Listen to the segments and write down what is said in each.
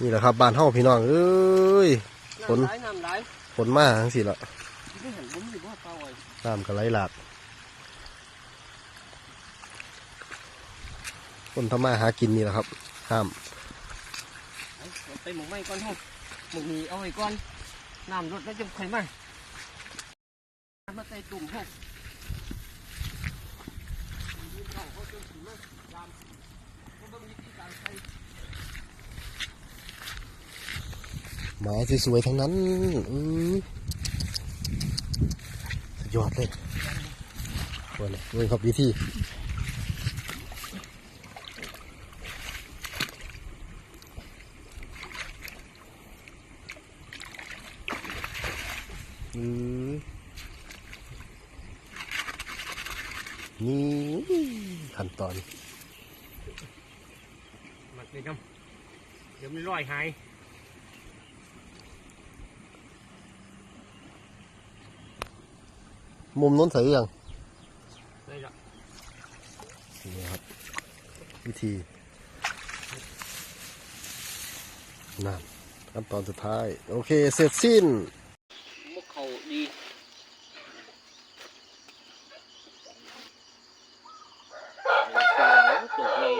นี่แหละครับบ้านเฮาพี่น้องเอ้ยฝนน้ำไหลน้ำไหลฝนมาทั้งสิละไม่เห็นผมอยู่ว่าเปล่าไอ้น้ำก็ไหลหลากคนทำมาหากินนี่แหละครับ ห้ามไอ้เอาไปหมกไม้ก่อนห้องหมกนี้เอาไว้ก่อนน้ำรดแล้วจะใครมามาใส่ตุ่มห้องเขาจะถึงมายามเขาต้องมีที่การใส่ หมาสวยๆทั้งนั้นอื้อสุดยอดเลยวันนี้เว้ยครับวิธีอือนี่ขั้นตอน มักเลยครับ เดี๋ยวมันลอยหาย มุมโน้นใส่ยังได้ละนี่ครับ วิธีนั่นขั้นตอนสุดท้าย โอเค เสร็จสิ้นมุกเขาดีตกเลย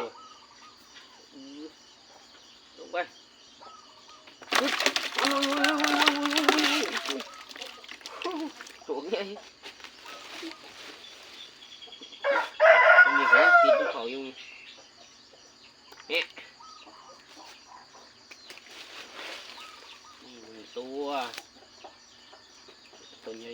ลงไปปึ๊บตัวใหญ่มันมีเขา ติดเขาอยู่เนี่ยตัวตัวใ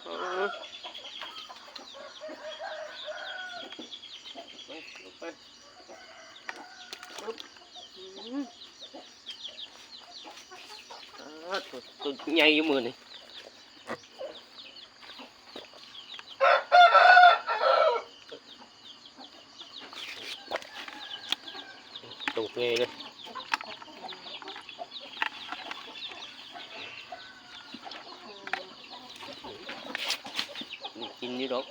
หญ่นี่สองนี่สองตัวจะตัวใหญ่เลยอ๋อไปลงไปปึ๊บอืมอ่าตัวตัวใหญ่อยู่มือนี่ตัวใหญ่เลย กิ นนี่ดอก